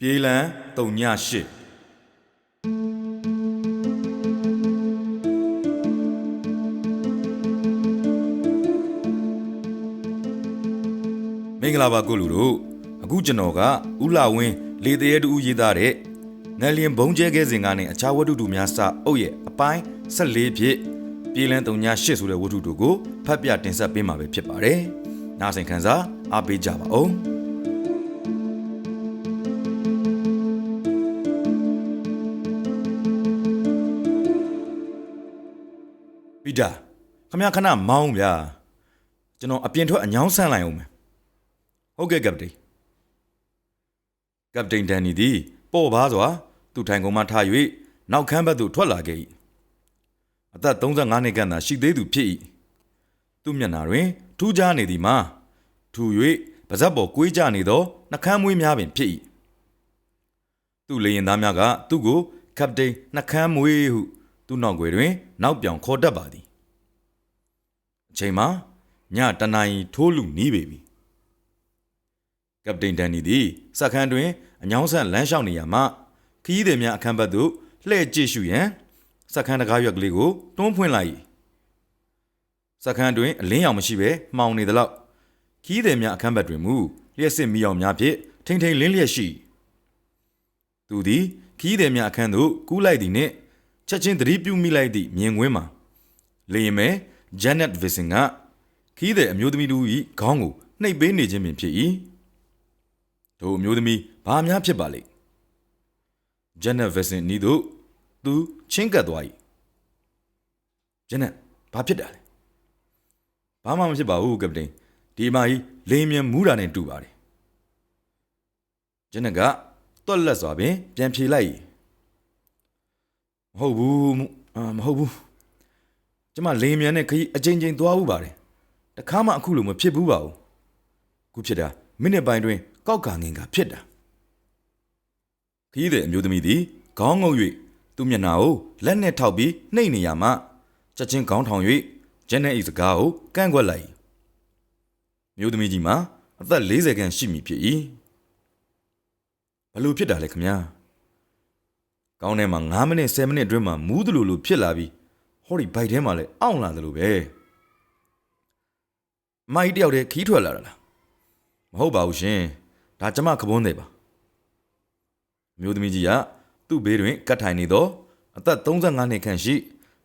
ပြေးလန်းတုံညရှစ်မင်္ဂလာပါကိုလူတို့အခုကျွန်တော်ကဥလာဝင်းလေတရဲတူရေးသားတဲ့ငလျင်ဘုံကျဲခဲစဉ်ကနေအခြားဝတ္ထုတူများစအုပ်ရဲ့အပိုင်း14ဖြစ်ပြေးလန်းတုံညရှစ်ဆိုတဲ့ဝတ္ထုတို့ကိုဖတ်ပြတင်ဆက်ပေးမှာပဲဖြစ်ပါတယ်။နားဆင်ခံစားအားပေးကြပါဦး။ ပီတာခမရခဏမောင်းဗျာကျွန်တော်အပြင်ထွက်အညောင်းဆန့်လိုက်အောင်မယ်ဟုတ်ကဲ့ကပတိန်ကပတိန်ဒန်နီသည်ပေါ်ပါစွာသူ့ထိုင်ကုန်မှထား၍နောက်ခန်းဘက်သို့ထွက်လာခဲ့၏အသက်35နှစ်ခန့်သာရှိသေးသူဖြစ်၏သူ့မျက်နှာတွင်ထူးခြားနေသည်မှာထူ၍ပါဇက်ပေါ်ကွေးကြနေသောနှကမ်းမွေးများပင်ဖြစ်၏သူ့လေရင်သားများကသူ့ကိုကပတိန်နှကမ်းမွေးဟု သူ့နောက်ွယ်တွင် နောက်ပြောင်ခေါ်တတ်ပါသည်အချိန်မှာညတနာရီထိုးလူနီးပေပြီကပတိန်ဒန်နီသည်စက္ကန့်တွင်အညောင်းဆန့်လမ်းလျှောက်နေရမှခရီးသည်များအခန်းဘက်သို့လှည့်ကြည့်ရှုရန်စက္ကန့်တကားရွက်ကလေးကိုတွန်းဖွင့်လိုက်၏စက္ကန့်တွင်အလင်းရောင်မရှိဘဲမှောင်နေသလောက်ခရီးသည်များအခန်းဘက်တွင်မူလျှက်စစ်မီးရောင်များဖြင့်ထိမ့်ထိမ့်လင်းလျက်ရှိသူသည်ခရီးသည်များအခန်းသို့ကူးလိုက်သည်နှင့် ချက်ချင်းသတိပြုမိလိုက်သည့်မြင်ကွင်းမှာလေရင်မဲဂျန်နက်ဗစ်စင်ကခီးတဲ့အမျိုးသမီးတို့၏ခေါင်းကိုနှိပ်ပေးနေခြင်းပင်ဖြစ်၏တို့အမျိုးသမီးဘာများဖြစ်ပါလိမ့်ဂျန်နက်ဗစ်စင်နီးတို့သူချင်းကပ်သွား၏ဂျန်နက်ဘာဖြစ်တာလဲဘာမှမဖြစ်ပါဘူးကပတိန်ဒီမကြီးလေရင်မြန်မူးတာနဲ့တူပါတယ်ဂျန်နက်ကတွက်လက်စွာပင်ပြန်ဖြေလိုက်၏ မဟုတ်ဘူးမအာမဟုတ်ဘူးကျမလေမြန်နဲ့ခရီးအချိန်ချင်းသွားဦးပါတယ်တခါမှအခုလိုမဖြစ်ဘူးပါဘူးအခုဖြစ်တာမိနစ်ပိုင်းတွင်ကောက်ကငင်ကဖြစ်တာခရီးတဲ့အမျိုးသမီးသည်ခေါင်းငုံ၍သူ့မျက်နှာကိုလက်နဲ့ထောက်ပြီးနှိပ်နေရမှချက်ချင်းခေါင်းထောင်၍ဂျန်နဲ့ဤစကားကိုကန့်ကွက်လိုက်၏မျိုးသမီးကြီးမှာအသက်40ခန့်ရှိမည်ဖြစ်၏ဘလို့ဖြစ်တာလဲခမညာ ကောင်းထဲမှာ9မိနစ်10မိနစ်အတွင်းမှာမူးသလိုလိုဖြစ်လာပြီးဟောဒီဘိုက်ထဲမှာလည်းအောင့်လာတယ်လို့ပဲမိုက်တယောက်တည်းခီးထွက်လာတာလားမဟုတ်ပါဘူးရှင်ဒါကျမခပွန်းတယ်ပါအမျိုးသမီးကြီးကသူ့ဘေးတွင်ကတ်ထိုင်နေသောအသက်35နှစ်ခန့်ရှိ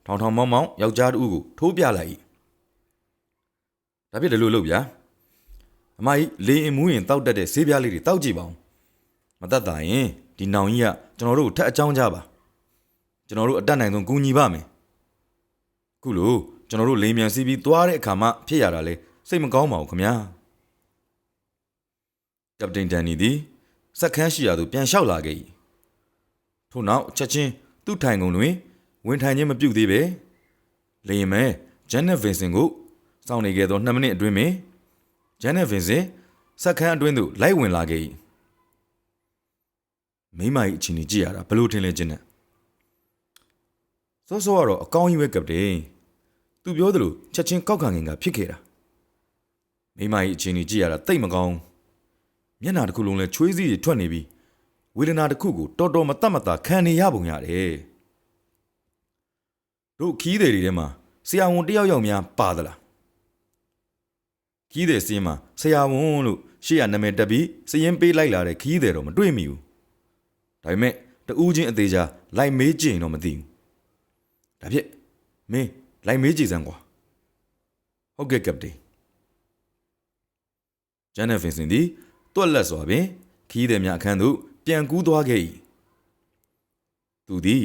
ထောင်ထောင်မောင်းမောင်းယောက်ျားတစ်ဦးကိုထိုးပြလိုက်၏ဒါဖြစ်တယ်လို့လုပ်ဗျာအမကြီးလေအင်မူးရင်တောက်တက်တဲ့ဆေးပြားလေးတွေတောက်ကြည့်ပါဦးမတတ်တာရင် ဒီနောင်ကြီးကကျွန်တော်တို့ကိုထက်အကြောင်းကြပါကျွန်တော်တို့အတက်နိုင်ဆုံးကူညီပါမယ်ခုလိုကျွန်တော်တို့လိမ်မြန်စီးပြီးသွားတဲ့အခါမှဖြစ်ရတာလေစိတ်မကောင်းပါဘူးခင်ဗျာကပတိန်ဒန်နီသည်စက်ခန်းရှိရာသို့ပြန်လျှောက်လာခဲ့၏ထို့နောက်ချက်ချင်းသူ့ထိုင်ကုန်တွင်ဝင်ထိုင်ခြင်းမပြုသေးပဲလေရင်မဲဂျန်နက်ဗင်စင်ကိုစောင့်နေခဲ့သော2မိနစ်အတွင်းပင်ဂျန်နက်ဗင်စင်စက်ခန်းအတွင်းသို့လိုက်ဝင်လာခဲ့၏ မိမကြီးအချင်းကြီးကြည့်ရတာဘလို့ထင်လဲကျင်းနဲ့စောစောကတော့အကောင်းကြီးပဲကပတိန်သူပြောသလိုချက်ချင်းကောက်ခံငင်ကဖြစ်ခဲ့တာမိမကြီးအချင်းကြီးကြည့်ရတာတိတ်မကောင်းမျက်နှာတစ်ခုလုံးလဲချွေးစည်းတွေထွက်နေပြီးဝေဒနာတစ်ခုကိုတော်တော်မတတ်မတာခံနေရပုံရတယ်တို့ခီးတယ်တွေထဲမှာဆရာဝန်တယောက်ယောက်များပါသလားခီးတယ်စင်းမှာဆရာဝန်လို့ရှေ့ရနာမည်တက်ပြီးစရင်ပေးလိုက်လာတဲ့ခီးတယ်တော့မတွေ့မိဘူး ဒါပေမဲ့တူးချင်းအသေးချာလိုက်မေးကြည့်ရင်တော့မသိဘူးဒါဖြစ်မင်းလိုက်မေးကြည့်စမ်းကွာဟုတ်ကဲ့ကပတိန်ဂျန်နက်ဖင်စင်သည်တွက်လက်စွာပင် ခီးသည်များအခန်းသို့ပြန်ကူးသွားခဲ့၏သူသည်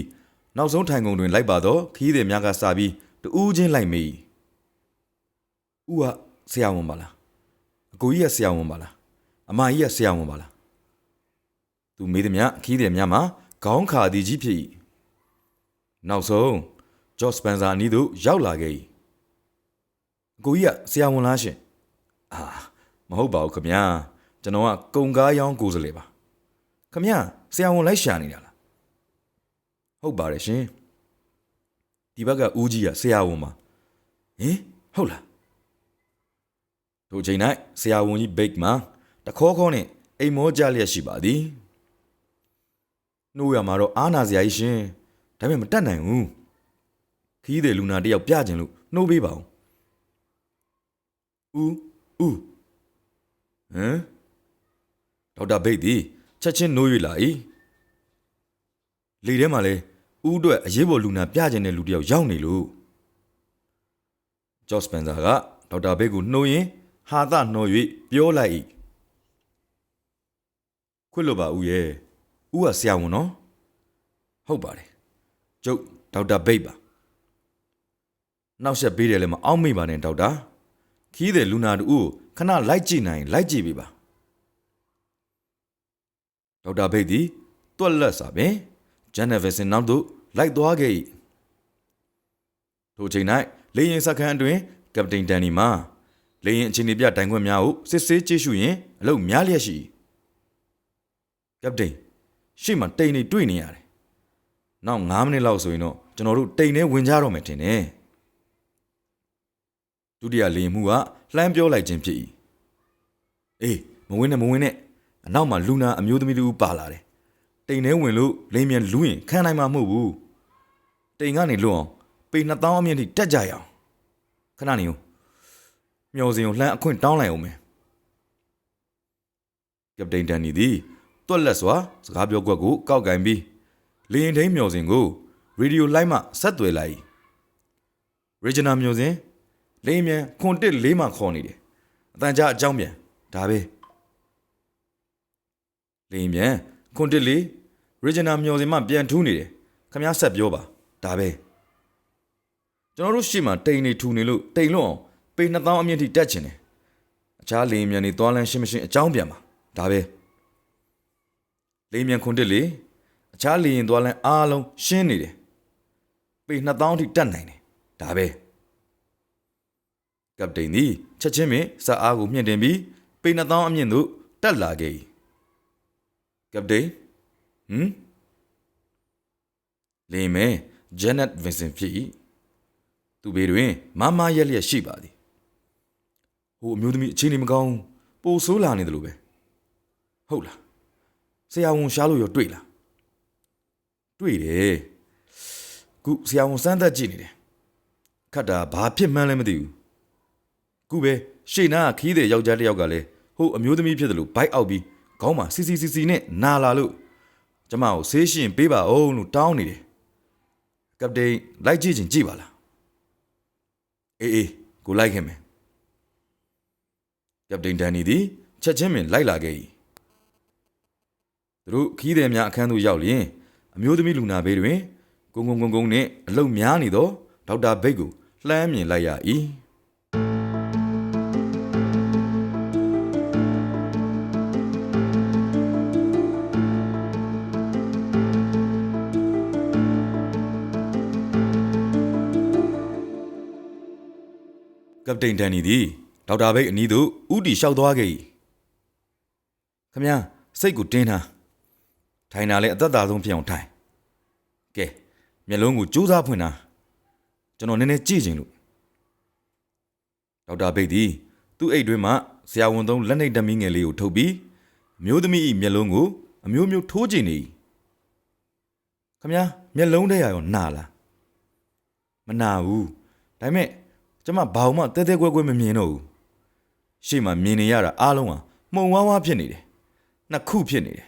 နောက်ဆုံးထိုင်ကုန်တွင် လိုက်ပါတော့ခီးသည်များကစပြီးတူးချင်းလိုက်မေး၏ဦးကဆရာဝန်ပါလားအကိုကြီးကဆရာဝန်ပါလားအမကြီးကဆရာဝန်ပါလား သူမေးသည်များခီးသည်များမှာခေါင်းခါသည်ကြီးဖြစ်၏နောက်ဆုံးဂျော့စပန်ဆာအနီးသို့ရောက်လာခဲ့၏အကိုကြီးကဆရာဝန်လားရှင်အာမဟုတ်ပါဘူးခမညာကျွန်တော်ကကုံကားရောင်းကိုယ်စားလှယ်ပါခမညာဆရာဝန်လိုက်ရှာနေတာလားဟုတ်ပါတယ်ရှင်ဒီဘက်ကဦးကြီးကဆရာဝန်ပါဟင်ဟုတ်လားတို့ချိန်၌ဆရာဝန်ကြီးဘိတ်မှာတခေါခေါနဲ့အိမ်မောကြလျက်ရှိပါသည် နှိုးရမှာတော့အားနာစရာကြီးရှင်ဒါပေမဲ့မတတ်နိုင်ဘူးခီးတဲ့လူနာတယောက်ပြကျင်လို့နှိုးပေးပါဦးဦးဦးဟမ်ဒေါက်တာဘိတ်ဒီချက်ချင်းနှိုး၍လာ၏လေထဲမှာလဲဦးအတွက်အရေးပေါ်လူနာပြကျင်တဲ့လူတယောက်ရောက်နေလို့ဂျော့စပန်ဆာကဒေါက်တာဘိတ်ကိုနှိုးရင်ဟာသနှော၍ပြောလိုက်၏ခွတ်လို့ပါဦးရဲ့ ဦးကဆရာဝန်နော်ဟုတ်ပါတယ်ကျုပ်ဒေါက်တာဘိတ်ပါနောက်ဆက်ပေးတယ်လည်းမအောင်မိပါနဲ့ဒေါက်တာခီးတဲ့လူနာတူကိုခဏလိုက်ကြည့်နိုင်လိုက်ကြည့်ပေးပါဒေါက်တာဘိတ်သည်တွက်လက်စာပင်ဂျန်နဗယ်ဆင်နောက်သို့လိုက်သွားခဲ့၏ထိုချိန်၌လေရင်စခန်းအတွင်ကပတိန်ဒန်နီမှလေရင်အခြေအနေပြတိုင်ခွင့်များကိုစစ်ဆေးကြည့်ရှုရင်အလုပ်များလျက်ရှိ၏ကပတိန် ရှေ့မှာတိန်နေတွေ့နေရတယ်နောက်9မိနစ်လောက်ဆိုရင်တော့ကျွန်တော်တို့တိန်ထဲဝင်ကြတော့မယ်ထင်တယ်ဒုတိယလေရင်မှုကလှမ်းပြောလိုက်ခြင်းဖြစ်၏အေးမဝင်နဲ့မဝင်နဲ့အနောက်မှာလူနာအမျိုးသမီးတူပါလာတယ်တိန်ထဲဝင်လို့လိမ်မြန်လူးရင်ခံနိုင်မှာမဟုတ်ဘူးတိန်ကနေလွတ်အောင်ပေ2000အမြင့်ထိတက်ကြရအောင်ခဏနေဦးမျောစင်ကိုလှမ်းအခွင့်တောင်းလိုက်အောင်မယ်ကပတိန်ဒန်နီသည် တွက်လက်စွာစကားပြောကွက်ကိုကောက်ကင်ပြီးလေရင်ထိန်မျောစင်ကိုရေဒီယိုလိုက်မှဆက်သွယ်လိုက်၏ရီဂျနာမျောစင်လေရင်မြန်ခွန်တစ်လေးမှခေါ်နေတယ်အတန်ကြာအကြောင်းပြန်ဒါပဲလေရင်မြန်ခွန်တစ်လေးရီဂျနာမျောစင်မှပြန်ထူးနေတယ်ခမ ्या ဆက်ပြောပါဒါပဲကျွန်တော်တို့ရှေ့မှာတိန်နေထူနေလို့တိန်လွတ်အောင်ပေ2000အမြင့်ထိတက်ချင်တယ်အခြားလေရင်မြန်တွေသွားလန်းရှင်းမရှင်းအကြောင်းပြန်ပါဒါပဲ လေရင်မြန်ခွန်တစ်လေးအခြားလေရင်သွားလန်းအားလုံးရှင်းနေတယ်ပေ2000ထိတက်နိုင်တယ်ဒါပဲကပတိန်သည်ချက်ချင်းပင်စအားကိုမြင့်တင်ပြီးပေ2000အမြင့်သို့တက်လာခဲ့၏ကပတိန်ဟမ်လေမဲဂျန်နက်ဗင်စင်ဖြစ်၏သူဘေးတွင်မမရက်လျက်ရှိပါသည်ဟိုအမျိုးသမီးအခြေအနေမကောင်းပိုဆိုးလာနေတယ်လို့ပဲဟုတ်လား ဆရာဝန်ရှားလို့ရောတွေ့လားတွေ့တယ်ခုဆရာဝန်စမ်းသပ်ကြည့်နေတယ်ခတ်တာဘာဖြစ်မှန်းလည်းမသိဘူးခုပဲရှေ့နားခီးတဲ့ယောက်ျားတစ်ယောက်ကလည်းဟိုအမျိုးသမီးဖြစ်တယ်လို့ဘိုက်အောက်ပြီးခေါင်းမှာစီစီစီစီနဲ့နာလာလို့ကျမကိုဆေးရှင်ပေးပါအောင်လို့တောင်းနေတယ်ကပတိန်လိုက်ကြည့်ချင်းကြည့်ပါလားအေးအေးကိုလိုက်ခင်မယ်ကပတိန်ဒန်နီသည်ချက်ချင်းပင်လိုက်လာခဲ့၏ သူတို့ခီးသည်များအခန်းသို့ရောက်လျင်အမျိုးသမီးလူနာဘေးတွင်ဂုံဂုံဂုံဂုံနှင့်အလုတ်များနေသောဒေါက်တာဘိတ်ကိုလှမ်းမြင်လိုက်ရ၏ကပတိန်ဒန်နီသည်ဒေါက်တာဘိတ်အနီးသို့ဥတီလျှောက်သွားခဲ့၏ခမညာစိတ်ကိုတင်းထား ထိုင်တာလည်းအသက်သာဆုံးဖြစ်အောင်ထိုင်ကဲမျက်လုံးကိုကြိုးစားဖွင့်တာကျွန်တော်နည်းနည်းကြည့်ချင်လို့ဒေါက်တာဘိတ်သည်သူ့အိတ်တွင်းမှဆရာဝန်သုံးလက်နှိပ်တမီးငယ်လေးကိုထုတ်ပြီးအမျိုးသမီး၏မျက်လုံးကိုအမျိုးမျိုးထိုးကြည့်နေ၏ခမညာမျက်လုံးထဲရရောနာလားမနာဘူးဒါပေမဲ့ကျမဘာမှတဲတဲကွဲကွဲမမြင်တော့ဘူးရှေ့မှာမြင်နေရတာအားလုံးဟာမှုံဝါးဝါးဖြစ်နေတယ်နှစ်ခုဖြစ်နေတယ်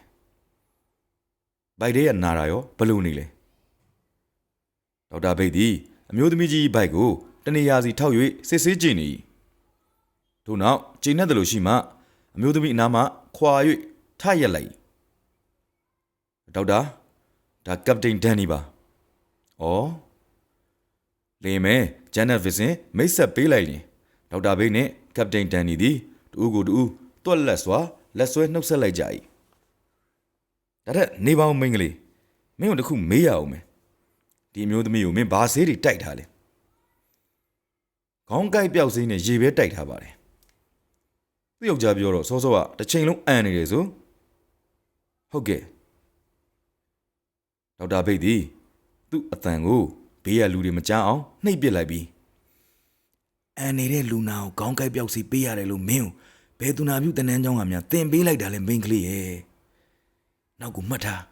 ဘိုက်ထဲကနာတာရောဘလို့နေလဲဒေါက်တာဘိတ်သည်အမျိုးသမီးကြီးဘိုက်ကိုတနေရာစီထောက်၍စစ်ဆေးကြည့်နေ၏ထို့နောက်ကျင်းတဲ့လို့ရှိမှအမျိုးသမီးအနားမှခွာ၍ထရက်လိုက်ဒေါက်တာဒါကပတိန်ဒန်နီပါဩလေမဲဂျန်နက်ဗစ်စင်မိတ်ဆက်ပေးလိုက်ရင်ဒေါက်တာဘိတ်နဲ့ကပတိန်ဒန်နီသည်တူဦးကိုတူဦးတွက်လက်စွာလက်ဆွဲနှုတ်ဆက်လိုက်ကြ၏ ဒါတဲ့နေပေါင်းမိန်းကလေးမင်းတို့တခုမေးရအောင်မယ်ဒီမျိုးသမီးကိုမင်းဘာဆေးတွေတိုက်ထားလဲခေါင်းကိုက်ပြောက်စိမ့်နဲ့ရေပဲတိုက်ထားပါတယ်သူ့ယောက်ျားပြောတော့စောစောကတစ်ချိန်လုံးအန်နေတယ်ဆိုဟုတ်ကဲ့ဒေါက်တာဘိတ်သည်သူ့အတန်ကိုဘေးကလူတွေမကြားအောင်နှိပ်ပစ်လိုက်ပြီးအန်နေတဲ့လူနာကိုခေါင်းကိုက်ပြောက်စီပေးရတယ်လို့မင်းကိုဘယ်သူနာပြုတနန်းချောင်းကများတင်ပေးလိုက်တာလဲမင်းကလေးရဲ့ နောက်ကမှတ်ထား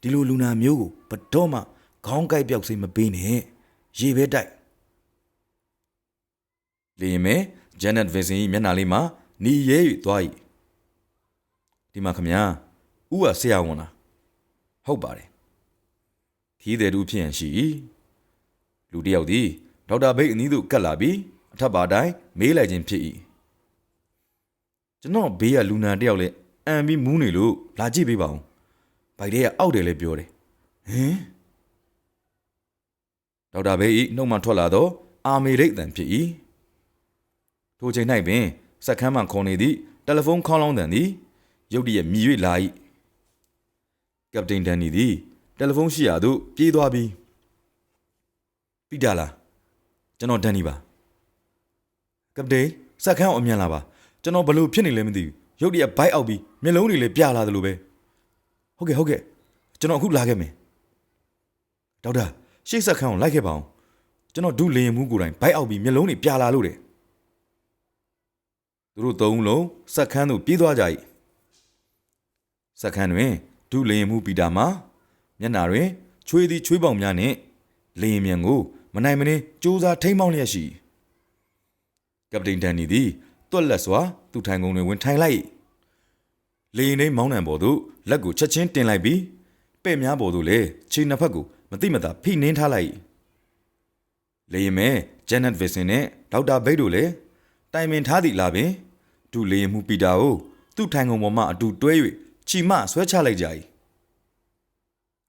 ဒဒီလိုလူနာမျိုးကိုဘတော်မှခေါင်းကိုက်ပြောက်စိမ့်မပေးနဲ့ရေပဲတိုက်လေရင်မဲဂျန်နက်ဗင်စင်၏မျက်နှာလေးမှာหนีရဲ၍သွား၏ဒီမှာခမညာဥကဆရာဝန်လားဟုတ်ပါတယ်ခီးတဲ့သူဖြစ်ရင်ရှိ၏လူတစ်ယောက်သည်ဒေါက်တာဘိတ်အနီးသို့ကတ်လာပြီးအထက်ပါတိုင်းမေးလိုက်ခြင်းဖြစ်၏ကျွန်တော်ဘေးကလူနာတစ်ယောက်လည်းအံပြီးမူးနေလို့လာကြည့်ပေးပါဦး ဘိုက်တဲ့ကအောက်တယ်လည်းပြောတယ်ဟင်ဒေါက်တာဘေး၏နှုတ်မှထွက်လာသောအာမေရိတ်တန်ဖြစ်၏ထိုချိန်၌ပင်စက်ခန်းမှခေါ်နေသည့်တယ်လီဖုန်းခေါင်းလောင်းတန်သည်ရုတ်တရက်မြည်၍လာ၏ကပတိန်ဒန်နီသည်တယ်လီဖုန်းရှိရာသို့ပြေးသွားပြီးပိတာလားကျွန်တော်ဒန်နီပါကပတိန်စက်ခန်းအောင်အမြန်လာပါကျွန်တော်ဘလို့ဖြစ်နေလဲမသိဘူးရုတ်တရက်ဘိုက်အောက်ပြီးမျက်လုံးတွေလည်းပြလာတယ်လို့ပဲ ဟုတ်ကဲ့ဟုတ်ကဲ့ကျွန်တော်အခုလာခဲ့မယ်ဒေါက်တာရှေ့စက်ခန်းကိုလိုက်ခဲ့ပါအောင်ကျွန်တော်ဒုလေရင်မှုကိုယ်တိုင်ဘိုက်အောက်ပြီးမျက်လုံးတွေပြလာလို့တယ်သူတို့သုံးလုံးစက်ခန်းသို့ပြေးသွားကြ၏စက်ခန်းတွင်ဒုလေရင်မှုပီတာမှာမျက်နာတွင်ချွေးသည်ချွေးပေါင်များနှင့်လေရင်မြန်ကိုမနိုင်မနှင်းစူးစားထိမ့်မောင်းလျက်ရှိကပတိန်ဒန်နီသည်တွက်လက်စွာသူ့ထိုင်ကုန်တွင်ဝင်ထိုင်လိုက်၏ လေရင်နှိမောင်းနှံပေါ်သို့လက်ကိုချက်ချင်းတင်လိုက်ပြီးပဲ့များပေါ်သို့လည်းခြေနှစ်ဖက်ကိုမတိမတာဖိနှင်းထားလိုက်၏လေရင်မဲဂျန်နက်ဗစ်ဆင်နှင့်ဒေါက်တာဘိတ်တို့လည်းတိုင်ပင်ထားသည့်လာပင်ဒုလေရင်မှုပီတာကိုသူ့ထိုင်ကုန်ပေါ်မှအတူတွဲ၍ချီမဆွဲချလိုက်ကြ၏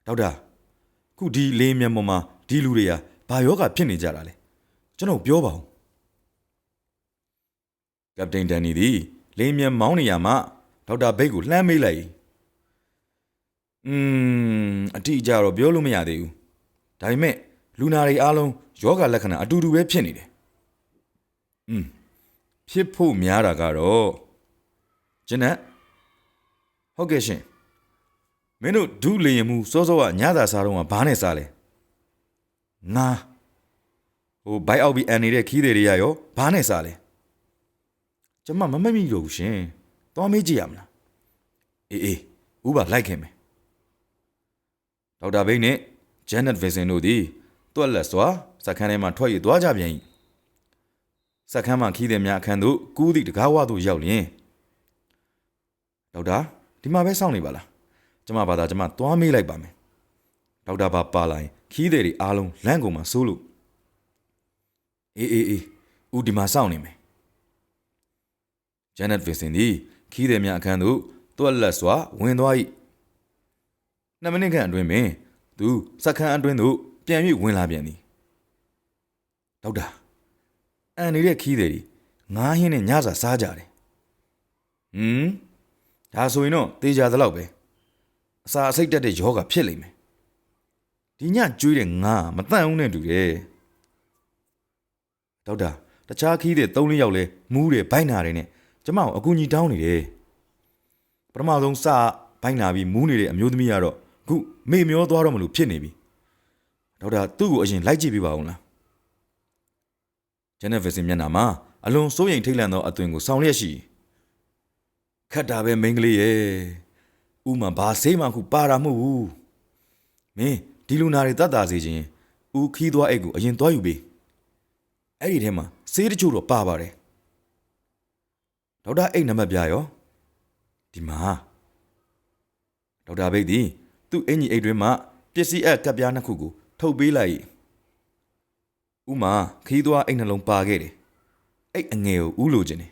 ဒေါက်တာခုဒီလေရင်မြန်ပေါ်မှာဒီလူတွေကဘာယောဂဖြစ်နေကြတာလဲကျွန်တော်ပြောပါဦးကပတိန်ဒန်နီသည်လေရင်မြန်မောင်းနေရမှ ဒေါက်တာဘိတ်ကိုလှမ်းမေးလိုက်၏อืมအတိအကျတော့ပြောလို့မရသေးဘူးဒါပေမဲ့လူနာတွေအားလုံးယောဂလက္ခဏာအတူတူပဲဖြစ်နေတယ်อืมဖြစ်ဖို့များတာကတော့ဂျနက်ဟုတ်ကဲ့ရှင်မင်းတို့ဒုလေရင်မှုစောစောကညသာစားတော့ကဘာနဲ့စားလဲငါဟိုဘိုက်အောက်ပြီးအန်နေတဲ့ခီးတွေတွေရရောဘာနဲ့စားလဲကျမမမတ်မိတော့ဘူးရှင် သွားမေးကြည့်ရမလားအေးအေးဥပါလိုက်ခင်မယ်ဒေါက်တာဘိတ်နဲ့ဂျန်နက်ဗင်စင်တို့သည်တွက်လက်စွာစခန်းထဲမှထွက်ရသွားကြပြန်၏စခန်းမှခီးသည်များအခန်းသို့ကူးသည့်တကားဝသို့ရောက်လျင်ဒေါက်တာဒီမှာပဲစောင့်နေပါလားကျမဘာသာကျမသွားမေးလိုက်ပါမယ်ဒေါက်တာဘာပါလာရင်ခီးသည်တွေအားလုံးလန့်ကုန်မှာစိုးလို့အေးအေးအေးဦးဒီမှာစောင့်နေမယ်ဂျန်နက်ဗင်စင်သည် ခီးသည်များအခန်းသို့တွက်လက်စွာဝင်သွား၏နှစ်မိနစ်ခန့်အတွင်းပင်သူစခန်းအတွင်းသို့ပြန်၍ဝင်လာပြန်သည်ဒေါက်တာအန်နေတဲ့ခီးသည်တွေငားဟင်းနဲ့ညစာစားကြတယ်ဟမ်ဒါဆိုရင်တော့တေးကြသလောက်ပဲအစာအစိတ်တက်တဲ့ယောဂဖြစ်လိမ့်မယ်ဒီညကျွေးတဲ့ငါမတန့်ဦးနဲ့တူတယ်ဒေါက်တာတခြားခီးတဲ့၃လေးယောက်လဲမူးတယ်ဘိုက်နာတယ်နဲ့ ကျမကိုအကူကြီးတောင်းနေတယ်ပထမဆုံးစဘိုက်နာပြီးမူးနေတဲ့အမျိုးသမီးကတော့ခုမေ့မျောသွားတော့မလို့ဖြစ်နေပြီဒေါက်တာသူ့ကိုအရင်လိုက်ကြည့်ပေးပါဦးလားဂျန်နက်ဗစ်စင်မျက်နှာမှာအလွန်စိုးရိမ်ထိတ်လန့်သောအသွင်ကိုဆောင်လျက်ရှိခတ်တာပဲမိန်းကလေးရဲ့ဥမာဘာဆေးမှခုပါတာမဟုတ်ဘူးမင်းဒီလူနာတွေတတ်တာစေခြင်းဦးခီးသွားအိတ်ကိုအရင်သွားယူပေးအဲ့ဒီထဲမှာဆေးတချို့တော့ပါပါတယ် ဒေါက်တာအိတ်နံပါတ်ပြရောဒီမှာဒေါက်တာဘိတ်သည်သူ့အင်ကြီးအိတ်တွင်မှပစ္စည်းအပ်ကပ်ပြားနှစ်ခုကိုထုတ်ပေးလိုက်ဥမာခီးသွားအိတ်နှလုံးပါခဲ့တယ်အိတ်အငယ်ကိုဥလိုခြင်းတယ်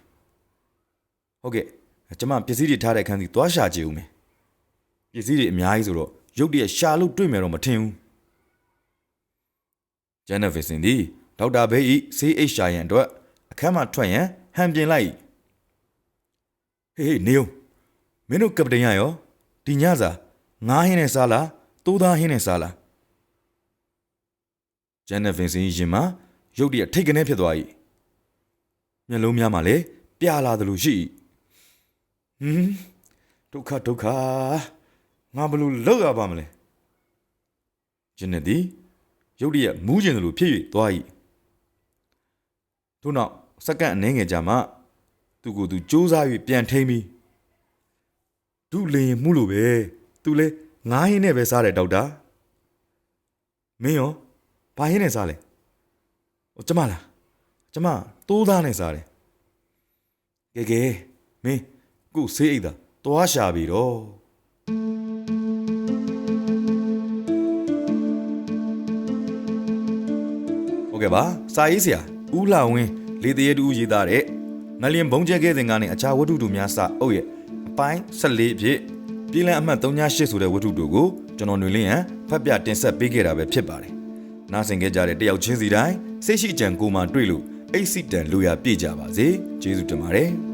ဟုတ်ကဲ့ကျွန်မပစ္စည်းတွေထားတဲ့အခန်းစီသွားရှာကြည့်ဦးမယ်ပစ္စည်းတွေအများကြီးဆိုတော့ရုတ်တရက်ရှာလို့တွေ့မယ်တော့မထင်ဘူးဂျန်နဗစ်စင်သည်ဒေါက်တာဘေးဤဆေးအိတ်ရှာရန်အတွက်အခန်းမှထွက်ရန်ဟန်ပြင်လိုက် ဟေးနေုံမင်းတို့ကပတိန်ရရောဒီညစာငားဟင်းနဲ့စားလားတိုးသားဟင်းနဲ့စားလားဂျန်နဗင်စင်ရင်မှာရုတ်တရက်ထိတ်ကနေဖြစ်သွား၏မျက်လုံးများမှာလည်းပြလာသလိုရှိဟမ်ဒုက္ခဒုက္ခငါဘလို့လောက်ရပါမလဲဂျန်နက်သည်ရုတ်တရက်မူးကျင်သလိုဖြစ်၍သွား၏ထို့နောက်စက္ကန့်အနည်းငယ်ကြာမှ သူကိုယ်သူစူးစမ်း၍ပြန်ထိန်ပြီးဒုလင်မှုလို့ပဲသူလဲငားဟင်းနဲ့ပဲစားတယ်ဒေါက်တာမင်းရောဘာဟင်းနဲ့စားလဲဟိုကျမလားကျမတိုးသားနဲ့စားတယ်ကဲကဲမင်းခုဆေးအိတ်သာသွားရှာပြီတော့ဟုတ်ကဲ့ပါစာရေးဆရာဦးလာဝင်းလေတရေတူရေးသားတဲ့ ငလျင်ဘုံကျဲခဲ့စဉ်ကနေအခြားဝတ္ထုတို့များစအုပ်ရဲ့အပိုင်း14ဖြစ်ပြည်လံအမှတ်38ဆိုတဲ့ဝတ္ထုတို့ကိုကျွန်တော်ຫນွေလင်းရန်ဖတ်ပြတင်ဆက်ပေးခဲ့တာပဲဖြစ်ပါတယ်။နားဆင်ခဲ့ကြတဲ့တယောက်ချင်းစီတိုင်းစိတ်ရှိကြံကိုမှတွေ့လို့အိတ်စီတန်လိုရာပြည့်ကြပါစေ။ကျေးဇူးတင်ပါတယ်။